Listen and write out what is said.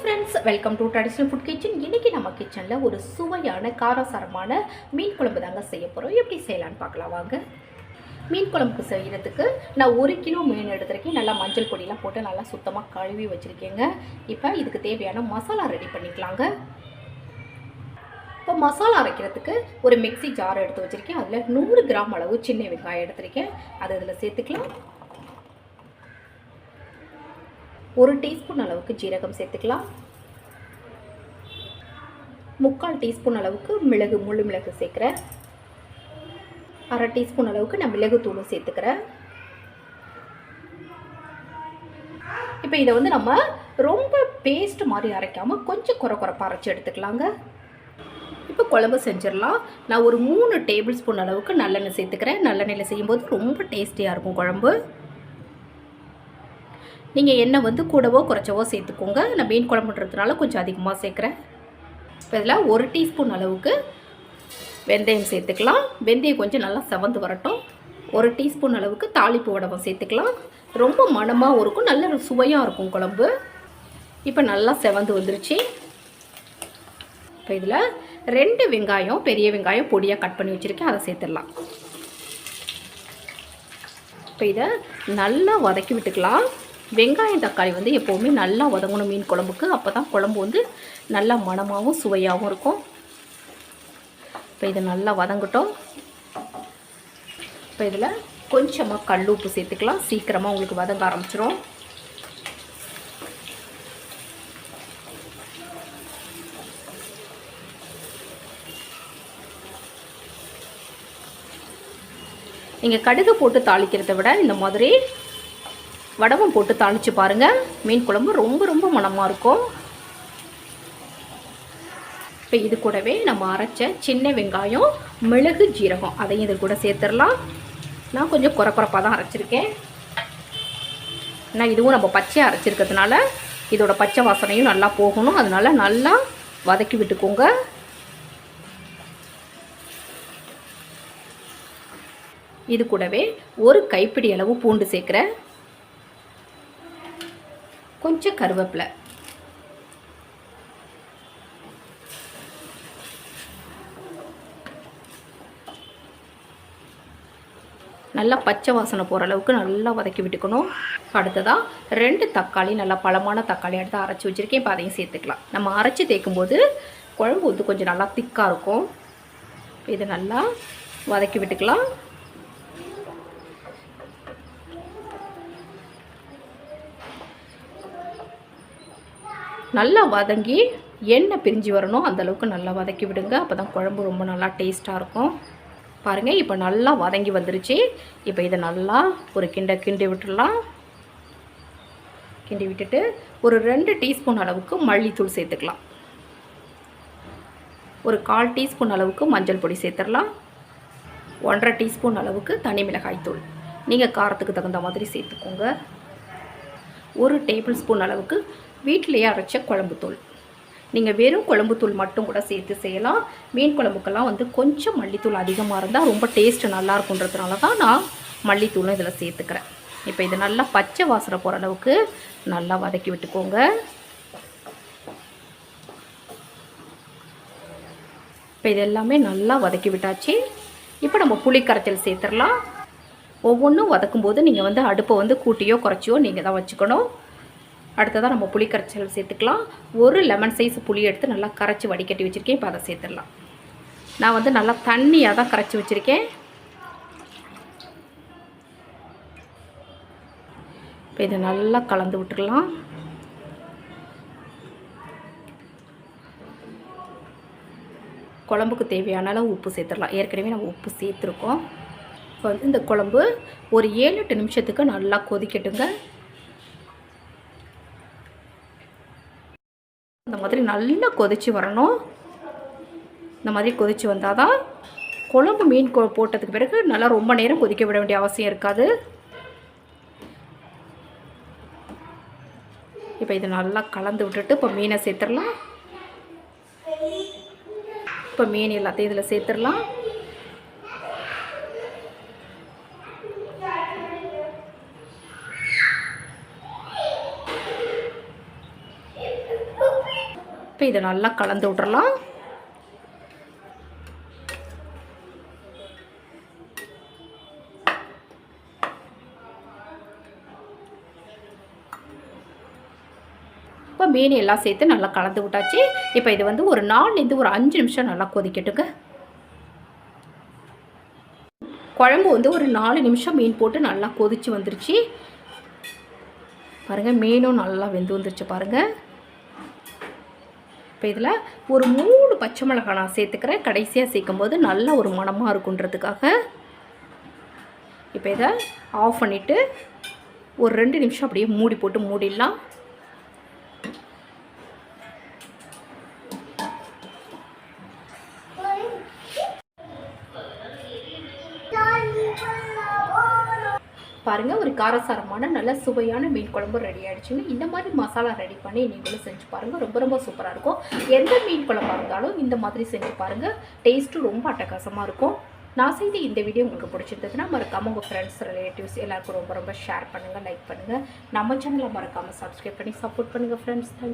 Friends welcome to traditional food kitchen இன்றைக்கி நம்ம கிச்சனில் ஒரு சுவையான காரசாரமான மீன் குழம்பு தாங்க செய்ய போகிறோம் எப்படி செய்யலான்னு பார்க்கலாம் வாங்க. மீன் குழம்புக்கு செய்கிறதுக்கு நான் ஒரு கிலோ மீன் எடுத்துருக்கேன். நல்லா மஞ்சள் பொடியெலாம் போட்டு நல்லா சுத்தமாக கழுவி வச்சுருக்கேங்க. இப்போ இதுக்கு தேவையான மசாலா ரெடி பண்ணிக்கலாங்க. இப்போ மசாலா அரைக்கிறதுக்கு ஒரு மிக்ஸி ஜார் எடுத்து வச்சுருக்கேன். அதில் நூறு கிராம் அளவு சின்ன வெங்காயம் எடுத்திருக்கேன். அதை இதில் சேர்த்துக்கலாம். ஒரு டீஸ்பூன் அளவுக்கு ஜீரகம் சேர்த்துக்கலாம். முக்கால் டீஸ்பூன் அளவுக்கு மிளகு முழு மிளகு சேர்க்குறேன். அரை டீஸ்பூன் அளவுக்கு நான் மிளகு தூளும் சேர்த்துக்கிறேன். இப்போ இதை வந்து நம்ம ரொம்ப பேஸ்ட் மாதிரி அரைக்காமல் கொஞ்சம் குறை குறைப்பாக அரைச்சி எடுத்துக்கலாங்க. இப்போ குழம்பு செஞ்சிடலாம். நான் ஒரு மூணு டேபிள் ஸ்பூன் அளவுக்கு நல்லெண்ணெய் சேர்த்துக்கிறேன். நல்லெண்ணெயில் செய்யும்போது ரொம்ப டேஸ்டியாக இருக்கும் குழம்பு. நீங்கள் எண்ணெய் வந்து கூடவோ குறைச்சவோ சேர்த்துக்கோங்க. நான் மீன் குழம்புன்றதுனால கொஞ்சம் அதிகமாக சேர்க்குறேன். இப்போ இதில் ஒரு டீஸ்பூன் அளவுக்கு வெந்தயம் சேர்த்துக்கலாம். வெந்தயம் கொஞ்சம் நல்லா செவந்து வரட்டும். ஒரு டீஸ்பூன் அளவுக்கு தாளிப்பு உடம்பம் சேர்த்துக்கலாம். ரொம்ப மணமாகவும் இருக்கும் நல்ல சுவையாக இருக்கும் குழம்பு. இப்போ நல்லா செவந்து வந்துருச்சு. இப்போ இதில் ரெண்டு வெங்காயம் பெரிய வெங்காயம் பொடியாக கட் பண்ணி வச்சுருக்கேன். அதை சேர்த்துடலாம். இப்போ இதை நல்லா வதக்கி விட்டுக்கலாம். வெங்காயம் தக்காளி வந்து எப்போவுமே நல்லா வதங்கணும் மீன் குழம்புக்கு. அப்போ தான் குழம்பு வந்து நல்லா மணமாகவும் சுவையாகவும் இருக்கும். இப்போ இதை நல்லா வதங்கட்டும். இப்போ இதில் கொஞ்சமாக கல் உப்பு சேர்த்துக்கலாம். சீக்கிரமாக உங்களுக்கு வதங்க ஆரம்பிச்சிடும் நீங்கள் கடுகு போட்டு தாளிக்கிறத விட இந்த மாதிரி வடவம் போட்டு தாளித்து பாருங்கள் மீன் குழம்பு ரொம்ப ரொம்ப மணமாக இருக்கும். இப்போ இது கூடவே நம்ம அரைச்ச சின்ன வெங்காயம் மிளகு ஜீரகம் அதையும் இது கூட சேர்த்துடலாம். நான் கொஞ்சம் குறை குறைப்பாக தான் அரைச்சிருக்கேன். நான் இதுவும் நம்ம பச்சையாக அரைச்சிருக்கிறதுனால இதோட பச்சை வாசனையும் நல்லா போகணும். அதனால் நல்லா வதக்கி விட்டுக்கோங்க. இது கூடவே ஒரு கைப்பிடி அளவு பூண்டு சேர்க்குறேன். கொஞ்சம் கருவேப்பிலை. நல்லா பச்சை வாசனை போகிற அளவுக்கு நல்லா வதக்கி விட்டுக்கணும். அடுத்ததாக ரெண்டு தக்காளி நல்லா பழமான தக்காளி எடுத்து அரைச்சி வச்சுருக்கேன். இப்போ அதையும் சேர்த்துக்கலாம். நம்ம அரைச்சி தேய்க்கும்போது குழம்பு வந்து கொஞ்சம் நல்லா திக்காக இருக்கும். இதை நல்லா வதக்கி விட்டுக்கலாம். நல்லா வதங்கி எண்ணெய் பிரிஞ்சு வரணும். அந்தளவுக்கு நல்லா வதக்கி விடுங்க. அப்போ தான் குழம்பு ரொம்ப நல்லா டேஸ்ட்டாக இருக்கும். பாருங்கள் இப்போ நல்லா வதங்கி வந்துருச்சு. இப்போ இதை நல்லா ஒரு கிண்ட கிண்டி விட்டுடலாம். கிண்டி விட்டுட்டு ஒரு ரெண்டு டீஸ்பூன் அளவுக்கு மல்லித்தூள் சேர்த்துக்கலாம். ஒரு கால் டீஸ்பூன் அளவுக்கு மஞ்சள் பொடி சேர்த்துடலாம். ஒன்றரை டீஸ்பூன் அளவுக்கு தனி மிளகாய் தூள். நீங்கள் காரத்துக்கு தகுந்த மாதிரி சேர்த்துக்கோங்க. ஒரு டேபிள் ஸ்பூன் அளவுக்கு வீட்டிலேயே அரைச்ச குழம்புத்தூள் நீங்கள் வெறும் குழம்புத்தூள் மட்டும் கூட சேர்த்து செய்யலாம். மீன் குழம்புக்கெல்லாம் வந்து கொஞ்சம் மல்லித்தூள் அதிகமாக இருந்தால் ரொம்ப டேஸ்ட்டு நல்லாயிருக்குன்றதுனால தான் நான் மல்லித்தூளும் இதில் சேர்த்துக்கிறேன். இப்போ இது நல்லா பச்சை வாசனை போகிற அளவுக்கு நல்லா வதக்கி விட்டுக்கோங்க. இப்போ இது எல்லாமே நல்லா வதக்கி விட்டாச்சு. இப்போ நம்ம புளி கரைச்சல் சேர்த்துடலாம். ஒவ்வொன்றும் வதக்கும்போது நீங்கள் வந்து அடுப்பை வந்து கூட்டியோ குறைச்சியோ நீங்கள் தான் வச்சுக்கணும். அடுத்ததாக நம்ம புளி கரைச்சல் சேர்த்துக்கலாம். ஒரு லெமன் சைஸ் புளி எடுத்து நல்லா கரைச்சி வடிகட்டி வச்சுருக்கேன். இப்போ அதை சேர்த்துடலாம். நான் வந்து நல்லா தண்ணியாக தான் கரைச்சி வச்சுருக்கேன். இப்போ இதை நல்லா கலந்து விட்டுக்கலாம். குழம்புக்கு தேவையான அளவு உப்பு சேர்த்துடலாம். ஏற்கனவே நம்ம உப்பு சேர்த்துருக்கோம். இப்போ வந்து இந்த குழம்பு ஒரு ஏழு எட்டு நிமிஷத்துக்கு நல்லா கொதிக்கட்டுங்க. இந்த மாதிரி நல்லா கொதித்து வரணும். இந்த மாதிரி கொதித்து வந்தால் தான் குழம்பு மீன் கொ போட்டதுக்கு பிறகு நல்லா ரொம்ப நேரம் கொதிக்க விட வேண்டிய அவசியம் இருக்காது. இப்போ இதை நல்லா கலந்து விட்டுட்டு இப்போ மீனை சேர்த்துடலாம். இப்போ மீன் எல்லாத்தையும் இதில் சேர்த்துடலாம். இப்போ இதை நல்லா கலந்து விட்றலாம் இப்போ மீன் எல்லாம் சேர்த்து நல்லா கலந்து விட்டாச்சு. இப்போ இது வந்து ஒரு நாலுலேருந்து ஒரு அஞ்சு நிமிஷம் நல்லா கொதிக்கட்டுங்க. குழம்பு வந்து ஒரு நாலு நிமிஷம் மீன் போட்டு நல்லா கொதிச்சு வந்துருச்சு. பாருங்கள் மீனும் நல்லா வெந்து வந்துருச்சு பாருங்கள் இப்போ இதில் ஒரு மூணு பச்சை மிளகாய் நான் சேர்த்துக்கிறேன். கடைசியாக சேர்க்கும் போது நல்ல ஒரு மணமாக இருக்குன்றதுக்காக இப்போ இதை ஆஃப் பண்ணிவிட்டு ஒரு ரெண்டு நிமிஷம் அப்படியே மூடி போட்டு மூடிடலாம். பாருங்கள் ஒரு காரசாரமான நல்ல சுவையான மீன் குழம்பு ரெடி ஆகிடுச்சுங்க இந்த மாதிரி மசாலா ரெடி பண்ணி நீங்களும் செஞ்சு பாருங்கள் ரொம்ப ரொம்ப சூப்பராக இருக்கும். எந்த மீன் குழம்பாக இருந்தாலும் இந்த மாதிரி செஞ்சு பாருங்கள் டேஸ்ட்டும் ரொம்ப அட்டகாசமாக இருக்கும். நான் செய்த இந்த வீடியோ உங்களுக்கு பிடிச்சிருந்ததுன்னா மறக்காமல் உங்கள் ஃப்ரெண்ட்ஸ் ரிலேட்டிவ்ஸ் எல்லாருக்கும் ரொம்ப ரொம்ப ஷேர் பண்ணுங்கள் லைக் பண்ணுங்கள் நம்ம சேனலை மறக்காமல் சப்ஸ்கிரைப் பண்ணி சப்போர்ட் பண்ணுங்கள் ஃப்ரெண்ட்ஸ் தேங்க்